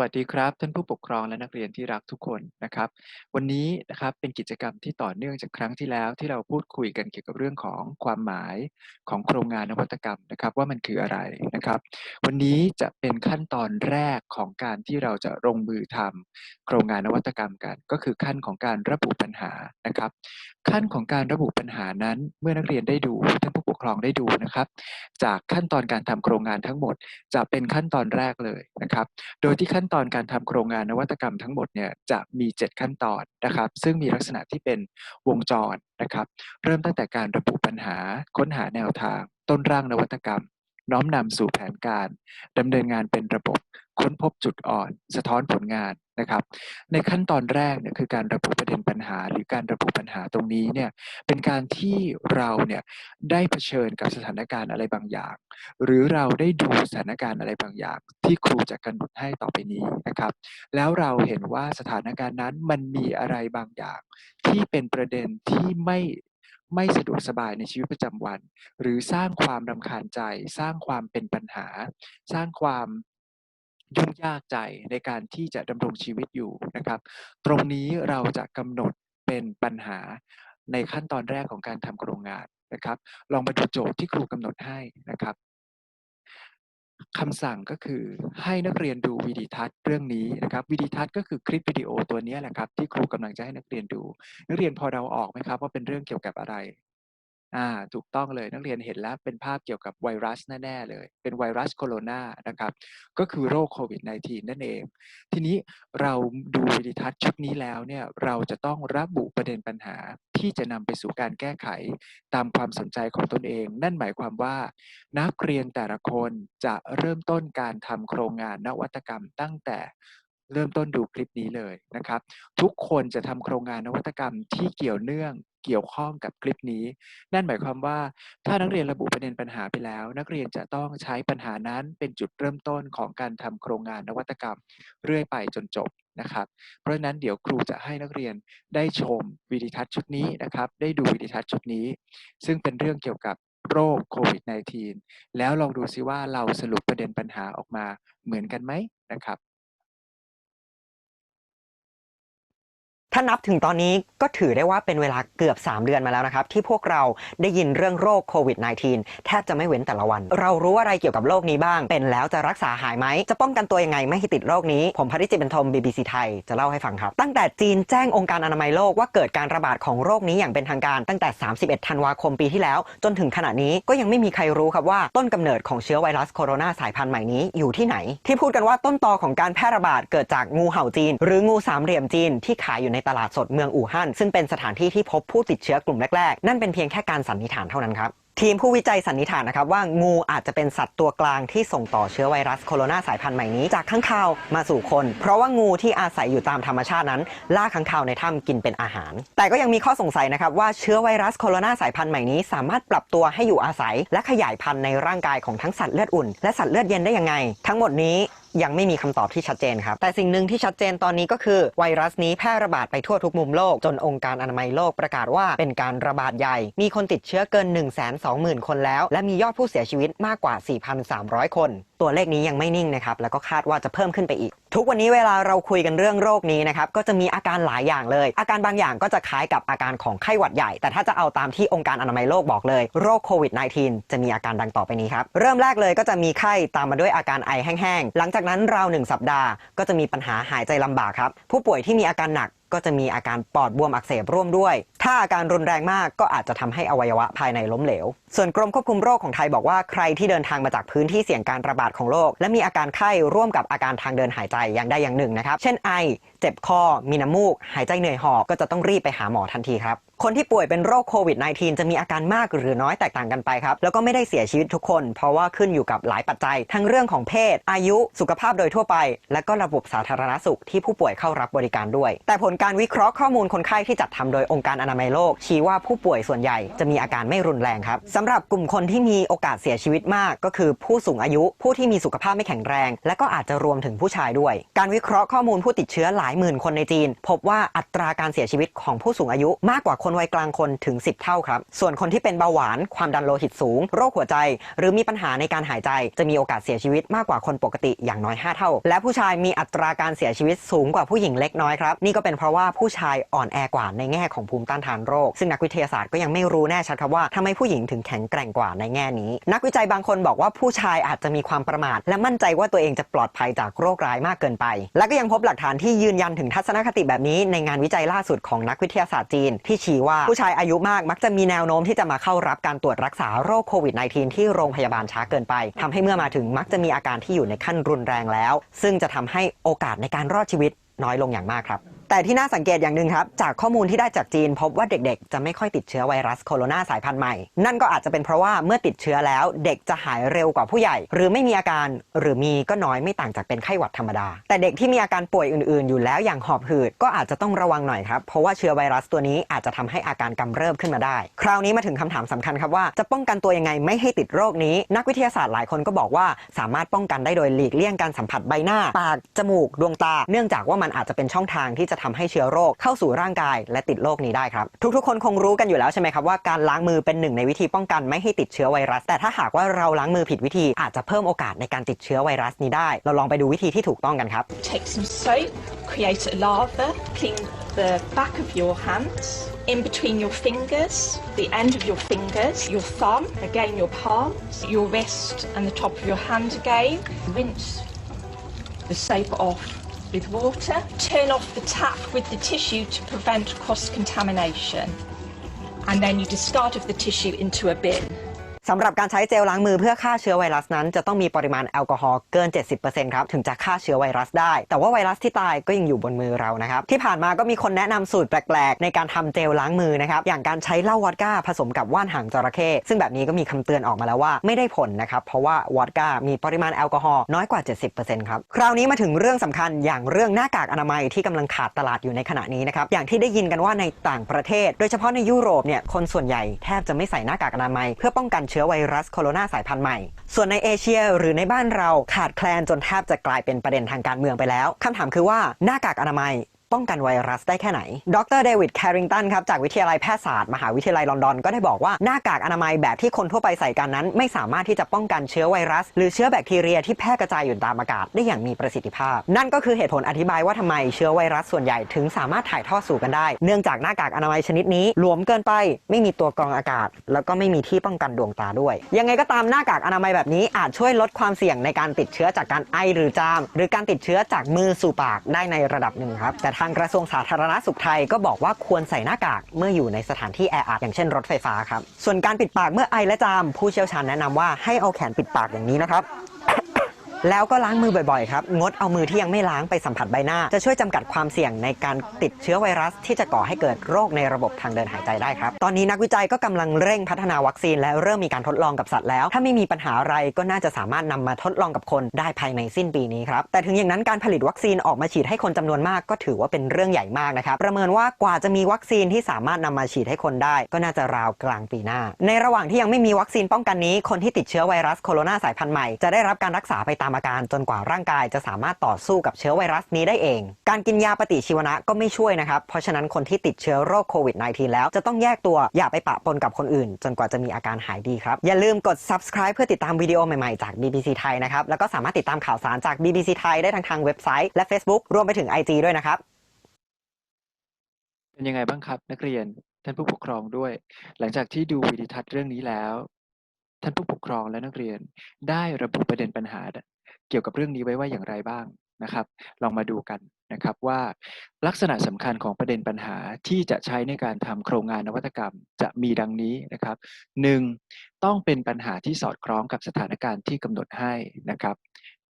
วัสดีครับ ท่านผู้ปกครองและนักเรียนที่รักทุกคนนะครับ วันนี้นะครับเป็นกิจกรรมที่ต่อเนื่องจากครั้งที่แล้วที่เราพูดคุยกันเกี่ยวกับเรื่องของความหมายของโครงงานนวัตกรรมนะครับ ว่ามันคืออะไรนะครับ วันนี้จะเป็นขั้นตอนแรกของการที่เราจะลงมือทำโครงงานนวัตกรรมกัน ก็คือขั้นของการระบุปัญหานะครับ ขั้นของการระบุปัญหานั้นเมื่อนักเรียนได้ดูท่านผู้ปกครองได้ดูนะครับ จากขั้นตอนการทำโครงงานทั้งหมด จะเป็นขั้นตอนแรกเลยนะครับ โดยที่ขั้นนตอนการทำโครงงานนวัตกรรมทั้งหมดเนี่ยจะมี 7 ขั้นตอนนะครับ ซึ่งมีลักษณะที่เป็นวงจรนะครับ เริ่มตั้งแต่การระบุปัญหาค้นหาแนวทาง ต้นร่างนวัตกรรม น้อมนำสู่แผนการดำเนินงานเป็นระบบ ค้นพบจุดอ่อน สะท้อนผลงานนะครับ ในขั้นตอนแรกเนี่ยคือการระบุประเด็นปัญหา หรือการระบุปัญหาตรงนี้เนี่ยเป็นการที่เราเนี่ยได้เผชิญกับสถานการณ์อะไรบางอย่าง หรือเราได้ดูสถานการณ์อะไรบางอย่าง ที่ครูจะกำหนดให้ต่อไปนี้นะครับ แล้วเราเห็นว่าสถานการณ์นั้นมันมีอะไรบางอย่าง ที่เป็นประเด็นที่ไม่ ไม่สะดวกสบายในชีวิตประจำวัน หรือสร้างความรำคาญใจ สร้างความเป็นปัญหา สร้างความยุ่งยากใจในการที่จะดำรงชีวิตอยู่นะครับ ตรงนี้เราจะกำหนดเป็นปัญหาในขั้นตอนแรกของการทำโครงงานนะครับ ลองมาดูโจทย์ที่ครูกำหนดให้นะครับ คำสั่งก็คือให้นักเรียนดูวิดีทัศน์เรื่องนี้นะครับวิดีทัศน์ก็คือคลิปวิดีโอตัวนี้แหละครับที่ครูกำลังจะให้นักเรียนดู นักเรียนพอเราออกไหมครับว่าเป็นเรื่องเกี่ยวกับอะไร อ่าถูกต้องเลยนักเรียนเห็นแล้วเป็นภาพเกี่ยวกับไวรัสแน่ๆเลย เป็นไวรัสโคโรนานะครับ ก็คือโรคโควิด -19 นั่นเอง ทีนี้เราดูวิดีทัศน์ชุดนี้แล้วเนี่ยเราจะต้องระบุประเด็นปัญหาที่จะนำไปสู่การแก้ไขตามความสนใจของตนเอง นั่นหมายความว่า นักเรียนแต่ละคนจะเริ่มต้นการทำโครงงานนวัตกรรมตั้งแต่เริ่มต้นดูคลิปนี้เลยนะครับ ทุกคนจะทำโครงงานนวัตกรรมที่เกี่ยวเนื่อง เกี่ยวข้องกับคลิปนี้ นั่นหมายความว่า ถ้านักเรียนระบุประเด็นปัญหาไปแล้ว นักเรียนจะต้องใช้ปัญหานั้นเป็นจุดเริ่มต้นของการทำโครงงานนวัตกรรม เรื่อยไปจนจบนะครับ เพราะฉะนั้นเดี๋ยวครูจะให้นักเรียนได้ชมวิดีทัศน์ชุดนี้นะครับ ได้ดูวิดีทัศน์ชุดนี้ ซึ่งเป็นเรื่องเกี่ยวกับโรคโควิด -19 แล้วลองดูซิว่าเราสรุปประเด็นปัญหาออกมาเหมือนกันไหมนะครับ ถ้านับถึงตอนนี้ก็ถือได้ว่าเป็นเวลาเกือบ 3 เดือนมาแล้วนะครับ ที่พวกเราได้ยินเรื่องโรคโควิด -19 แทบจะไม่เว้นแต่ละวัน เรารู้อะไรเกี่ยวกับโรคนี้บ้าง เป็นแล้วจะรักษาหายไหม จะป้องกันตัวยังไงไม่ให้ติดโรคนี้ ผมพริจิตบรรทม BBC ไทย จะเล่าให้ฟังครับ ตั้งแต่จีนแจ้งองค์การอนามัยโลกว่าเกิดการระบาดของโรคนี้อย่างเป็นทางการตั้งแต่ 31 ธันวาคมปีที่แล้ว จนถึงขณะนี้ก็ยังไม่มีใครรู้ครับว่าต้นกำเนิดของเชื้อไวรัสโคโรนาสายพันธุ์ใหม่นี้อยู่ที่ไหน ที่พูดกันว่าต้นตอของการแพร่ระบาดเกิดจากงูเห่าจีน หรืองูสามเหลี่ยมจีนที่ขายอยู่ในตลาดสดเมืองอู่ฮั่นซึ่งเป็นสถานที่ที่พบผู้ติดเชื้อกลุ่มแรกๆ นั่นเป็นเพียงแค่การสันนิษฐานเท่านั้นครับทีมผู้วิจัยสันนิษฐานนะครับว่างูอาจจะเป็นสัตว์ตัวกลางที่ส่งต่อเชื้อไวรัสโคโรนาสายพันธุ์ใหม่นี้จากข้างคาวมาสู่คน เพราะว่างูที่อาศัยอยู่ตามธรรมชาตินั้น ล่าข้างคาวในถ้ำกินเป็นอาหาร แต่ก็ยังมีข้อสงสัยนะครับว่าเชื้อไวรัสโคโรนาสายพันธุ์ใหม่นี้ สามารถปรับตัวให้อยู่อาศัย และขยายพันธุ์ในร่างกายของทั้งสัตว์เลือดอุ่นและสัตว์เลือดเย็นได้ยังไง ทั้งหมดนี้ ยังไม่มีคำตอบที่ชัดเจนครับ แต่สิ่งหนึ่งที่ชัดเจนตอนนี้ก็คือไวรัสนี้แพร่ระบาดไปทั่วทุกมุมโลก จนองค์การอนามัยโลกประกาศว่าเป็นการระบาดใหญ่ มีคนติดเชื้อเกิน 1 2 0 0 0 0 คนแล้ว และมียอดผู้เสียชีวิตมากกว่า 4,300 คนตัวเลขนี้ยังไม่นิ่งนะครับแล้วก็คาดว่าจะเพิ่มขึ้นไปอีก ทุกวันนี้เวลาเราคุยกันเรื่องโรคนี้นะครับก็จะมีอาการหลายอย่างเลย อาการบางอย่างก็จะคล้ายกับอาการของไข้หวัดใหญ่ แต่ถ้าจะเอาตามที่องค์การอนามัยโลกบอกเลยโรคโควิด -19 จะมีอาการดังต่อไปนี้ครับเริ่มแรกเลยก็จะมีไข้ตามมาด้วยอาการไอแห้งๆหลังจากนั้นราวหนึ่งสัปดาห์ก็จะมีปัญหาหายใจลำบากครับผู้ป่วยที่มีอาการหนักก็จะมีอาการปอดบวมอักเสบร่วมด้วยถ้าอาการรุนแรงมากก็อาจจะทำให้อวัยวะภายในล้มเหลว ส่วนกรมควบคุมโรคของไทยบอกว่าใครที่เดินทางมาจากพื้นที่เสี่ยงการระบาดของโรคและมีอาการไข้ร่วมกับอาการทางเดินหายใจอย่างใดอย่างหนึ่งนะครับ เช่นไอ เจ็บคอ มีน้ำมูก หายใจเหนื่อยหอบก็จะต้องรีบไปหาหมอทันทีครับ คนที่ป่วยเป็นโรคโควิด -19 จะมีอาการมากหรือน้อยแตกต่างกันไปครับ แล้วก็ไม่ได้เสียชีวิตทุกคน เพราะว่าขึ้นอยู่กับหลายปัจจัย ทั้งเรื่องของเพศ อายุ สุขภาพโดยทั่วไป และก็ระบบสาธารณสุขที่ผู้ป่วยเข้ารับบริการด้วย แต่ผลการวิเคราะห์ข้อมูลคนไข้ที่จัดทำโดยองค์การอนามัยโลก ชี้ว่าผู้ป่วยส่วนใหญ่จะมีอาการไม่รุนแรงครับสำหรับกลุ่มคนที่มีโอกาสเสียชีวิตมาก ก็คือผู้สูงอายุผู้ที่มีสุขภาพไม่แข็งแรง และก็อาจจะรวมถึงผู้ชายด้วย การวิเคราะห์ข้อมูลผู้ติดเชื้อหลายหมื่นคนในจีน พบว่าอัตราการเสียชีวิตของผู้สูงอายุมากกว่าคนวัยกลางคนถึง 10 เท่าครับส่วนคนที่เป็นเบาหวานความดันโลหิตสูง โรคหัวใจ หรือมีปัญหาในการหายใจ จะมีโอกาสเสียชีวิตมากกว่าคนปกติอย่างน้อย 5 เท่า และผู้ชายมีอัตราการเสียชีวิตสูงกว่าผู้หญิงเล็กน้อยครับนี่ก็เป็นเพราะว่าผู้ชายอ่อนแอกว่าในแง่ของภูมิต้านทานโรค ซึ่งนักวิทยาศาสตร์ก็ยังไม่รู้แน่ชัดครับว่าทำไมผู้หญิงถึงแข็งแกร่งกว่าในแง่นี้ นักวิจัยบางคนบอกว่าผู้ชายอาจจะมีความประมาท และมั่นใจว่าตัวเองจะปลอดภัยจากโรคร้ายมากเกินไป และก็ยังพบหลักฐานที่ยืนยันถึงทัศนคติแบบนี้ในงานวิจัยล่าสุดของนักวิทยาศาสตร์จีน ที่ชี้ว่าผู้ชายอายุมากมักจะมีแนวโน้มที่จะมาเข้ารับการตรวจรักษาโรคโควิด -19 ที่โรงพยาบาลช้าเกินไปทำให้เมื่อมาถึงมักจะมีอาการที่อยู่ในขั้นรุนแรงแล้ว ซึ่งจะทำให้โอกาสในการรอดชีวิตน้อยลงอย่างมากครับ แต่ที่น่าสังเกตอย่างหนึ่งครับ จากข้อมูลที่ได้จากจีน พบว่าเด็กๆ จะไม่ค่อยติดเชื้อไวรัสโคโรนาสายพันธุ์ใหม่ นั่นก็อาจจะเป็นเพราะว่าเมื่อติดเชื้อแล้วเด็กจะหายเร็วกว่าผู้ใหญ่ หรือไม่มีอาการ หรือมีก็น้อยไม่ต่างจากเป็นไข้หวัดธรรมดา แต่เด็กที่มีอาการป่วยอื่นๆ อยู่แล้วอย่างหอบหืดก็อาจจะต้องระวังหน่อยครับเพราะว่าเชื้อไวรัสตัวนี้อาจจะทำให้อาการกำเริบขึ้นมาได้ คราวนี้มาถึงคำถามสำคัญครับว่าจะป้องกันตัวยังไงไม่ให้ติดโรคนี้ นักวิทยาศาสตร์หลายคนก็บอกว่าสามารถป้องกันได้โดยหลีกเลี่ยงการสัมผัสใบหน้า ปากจมูกดวงตา เนื่องจากว่ามันอาจจะเป็นช่องทางที่จะทำให้เชื้อโรคเข้าสู่ร่างกายและติดโรคนี้ได้ครับทุกๆ คนคงรู้กันอยู่แล้วใช่ไหมครับว่าการล้างมือเป็นหนึ่งในวิธีป้องกันไม่ให้ติดเชื้อไวรัส แต่ถ้าหากว่าเราล้างมือผิดวิธีอาจจะเพิ่มโอกาสในการติดเชื้อไวรัสนี้ได้ เราลองไปดูวิธีที่ถูกต้องกันครับ Take some soap, create a lather, clean the back of your hands, in between your fingers, the end of your fingers, your thumb, again your palms, your wrist, and the top of your hand again. Rinse the soap off with water. Turn off the tap with the tissue to prevent cross contamination. And then you discard of the tissue into a bin. สำหรับการใช้เจลล้างมือเพื่อฆ่าเชื้อไวรัสนั้น จะต้องมีปริมาณแอลกอฮอล์เกิน 70%ครับถึงจะฆ่าเชื้อไวรัสได้ แต่ว่าไวรัสที่ตายก็ยังอยู่บนมือเรานะครับ ที่ผ่านมาก็มีคนแนะนำสูตรแปลก ๆ ในการทำเจลล้างมือนะครับ อย่างการใช้เหล้าวอดก้าผสมกับว่านหางจระเข้ซึ่งแบบนี้ก็มีคำเตือนออกมาแล้วว่าไม่ได้ผลนะครับ เพราะว่าวอดก้ามีปริมาณแอลกอฮอล์น้อยกว่า 70%ครับ คราวนี้มาถึงเรื่องสำคัญอย่างเรื่องหน้ากากอนามัยที่กำลังขาดตลาดอยู่ในขณะนี้นะครับ อย่างที่ได้ยินกันว่าในต่างประเทศ โดยเฉพาะในยุโรปเนี่ยคนส่วนใหญ่แทบจะไม่ใส่หน้ากากอนามัยเพื่อป้องกันเชื้อไวรัสโคโรนาสายพันธุ์ใหม่ ส่วนในเอเชียหรือในบ้านเราขาดแคลนจนแทบจะกลายเป็นประเด็นทางการเมืองไปแล้วคำถามคือว่าหน้ากากอนามัย ป้องกันไวรัสได้แค่ไหน ดรเดวิดแคริงตันครับจากวิทยาลัยแพทยศาสตร์มหาวิทยาลัยลอนดอนก็ได้บอกว่าหน้ากากอนามัยแบบที่คนทั่วไปใส่กันนั้น ไม่สามารถที่จะป้องกันเชื้อไวรัส หรือเชื้อแบคทีเรียที่แพร่กระจายอยู่ตามอากาศได้อย่างมีประสิทธิภาพ นั่นก็คือเหตุผลอธิบายว่าทำไมเชื้อไวรัสส่วนใหญ่ถึงสามารถถ่ายทอดสู่กันได้ เนื่องจากหน้ากากอนามัยชนิดนี้หลวมเกินไป ไม่มีตัวกรองอากาศ แล้วก็ไม่มีที่ป้องกันดวงตาด้วย ยังไงก็ตามหน้ากากอนามัยแบบนี้อาจช่วยลดความเสี่ยงในการติดเชื้อจากการไอหรือจาม หรือการติดเชื้อจากมือสู่ปากได้ในระดับหนึ่งครับแต่ทางกระทรวงสาธารณสุขไทยก็บอกว่าควรใส่หน้ากากเมื่ออยู่ในสถานที่แออัดอย่างเช่นรถไฟฟ้าครับส่วนการปิดปากเมื่อไอและจาม ผู้เชี่ยวชาญแนะนำว่าให้เอาแขนปิดปากอย่างนี้นะครับ แล้วก็ล้างมือบ่อยๆครับ งดเอามือที่ยังไม่ล้างไปสัมผัสใบหน้า จะช่วยจำกัดความเสี่ยงในการติดเชื้อไวรัส ที่จะก่อให้เกิดโรคในระบบทางเดินหายใจได้ครับ ตอนนี้นักวิจัยก็กำลังเร่งพัฒนาวัคซีน และเริ่มมีการทดลองกับสัตว์แล้ว ถ้าไม่มีปัญหาอะไรก็น่าจะสามารถนำมาทดลองกับคนได้ภายในสิ้นปีนี้ครับ แต่ถึงอย่างนั้นการผลิตวัคซีนออกมาฉีดให้คนจำนวนมากก็ถือว่าเป็นเรื่องใหญ่มากนะครับ ประเมินว่ากว่าจะมีวัคซีนที่สามารถนำมาฉีดให้คนได้ ก็น่าจะราวกลางปีหน้า ในระหว่างที่ยังไม่มีวัคซีนป้องกันนี้ คนที่ติดเชื้อไวรัสโคโรนาสายพันธุ์ใหม่จะได้รับการรักษาไปตามอาการจนกว่าร่างกายจะสามารถต่อสู้กับเชื้อไวรัสนี้ได้เอง การกินยาปฏิชีวนะก็ไม่ช่วยนะครับ เพราะฉะนั้นคนที่ติดเชื้อโรคโควิด -19 แล้วจะต้องแยกตัวอย่าไปปะปนกับคนอื่น จนกว่าจะมีอาการหายดีครับ อย่าลืมกด subscribe เพื่อติดตามวิดีโอใหม่ๆจาก BBC ไทยนะครับ แล้วก็สามารถติดตามข่าวสารจาก BBC ไทยได้ทางทางเว็บไซต์และ Facebook รวมไปถึง IG ด้วยนะครับ เป็นยังไงบ้างครับ นักเรียนท่านผู้ปกครองด้วย หลังจากที่ดูวิดีทัศน์เรื่องนี้แล้ว ท่านผู้ปกครองและนักเรียนได้ระบุประเด็นปัญหา เกี่ยวกับเรื่องนี้ไว้ว่าอย่างไรบ้างนะครับ ลองมาดูกันนะครับว่าลักษณะสำคัญของประเด็นปัญหาที่จะใช้ในการทำโครงงานนวัตกรรมจะมีดังนี้นะครับหนึ่งต้องเป็นปัญหาที่สอดคล้องกับสถานการณ์ที่กำหนดให้นะครับ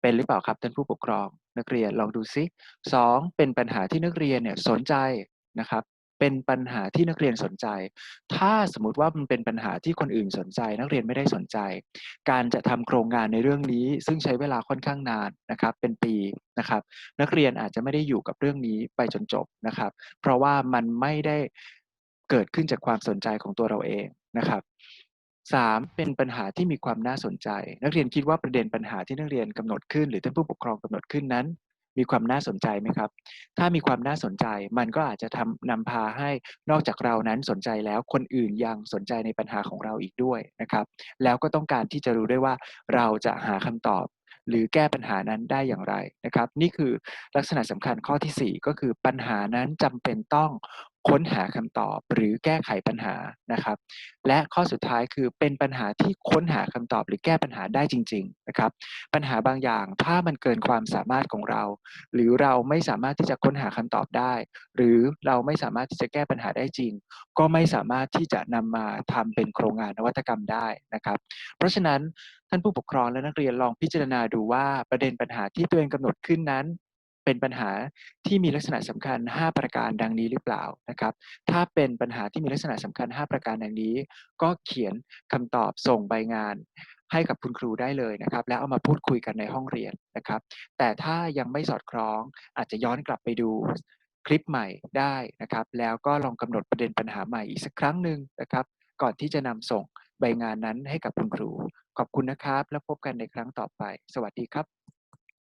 เป็นหรือเปล่าครับท่านผู้ปกครอง นักเรียนลองดูซิสองเป็นปัญหาที่นักเรียนเนี่ยสนใจนะครับ เป็นปัญหาที่นักเรียนสนใจ ถ้าสมมติว่ามันเป็นปัญหาที่คนอื่นสนใจ นักเรียนไม่ได้สนใจ การจะทำโครงงานในเรื่องนี้ ซึ่งใช้เวลาค่อนข้างนานนะครับ เป็นปีนะครับ นักเรียนอาจจะไม่ได้อยู่กับเรื่องนี้ไปจนจบนะครับ เพราะว่ามันไม่ได้เกิดขึ้นจากความสนใจของตัวเราเองนะครับสามเป็นปัญหาที่มีความน่าสนใจ นักเรียนคิดว่าประเด็นปัญหาที่นักเรียนกำหนดขึ้น หรือท่านผู้ปกครองกำหนดขึ้นนั้น มีความน่าสนใจไหมครับ ถ้ามีความน่าสนใจมันก็อาจจะทำนำพาให้นอกจากเรานั้นสนใจแล้วคนอื่นยังสนใจในปัญหาของเราอีกด้วยนะครับ แล้วก็ต้องการที่จะรู้ด้วยว่าเราจะหาคำตอบหรือแก้ปัญหานั้นได้อย่างไรนะครับ นี่คือลักษณะสำคัญข้อที่ 4 ก็คือปัญหานั้นจำเป็นต้อง ค้นหาคำตอบหรือแก้ไขปัญหานะครับ และข้อสุดท้ายคือเป็นปัญหาที่ค้นหาคำตอบหรือแก้ปัญหาได้จริง ๆนะครับ ปัญหาบางอย่างถ้ามันเกินความสามารถของเรา หรือเราไม่สามารถที่จะค้นหาคำตอบได้ หรือเราไม่สามารถที่จะแก้ปัญหาได้จริง ก็ไม่สามารถที่จะนำมาทำเป็นโครงงานนวัตกรรมได้นะครับ เพราะฉะนั้นท่านผู้ปกครองและนักเรียนลองพิจารณาดูว่าประเด็นปัญหาที่ตัวเองกำหนดขึ้นนั้น เป็นปัญหาที่มีลักษณะสำคัญ 5 ประการดังนี้หรือเปล่านะครับ ถ้าเป็นปัญหาที่มีลักษณะสำคัญ 5 ประการดังนี้ ก็เขียนคำตอบส่งใบงานให้กับคุณครูได้เลยนะครับ แล้วเอามาพูดคุยกันในห้องเรียนนะครับ แต่ถ้ายังไม่สอดคล้องอาจจะย้อนกลับไปดูคลิปใหม่ได้นะครับ แล้วก็ลองกำหนดประเด็นปัญหาใหม่อีกสักครั้งหนึ่งนะครับ ก่อนที่จะนำส่งใบงานนั้นให้กับคุณครู ขอบคุณนะครับ แล้วพบกันในครั้งต่อไป สวัสดีครับ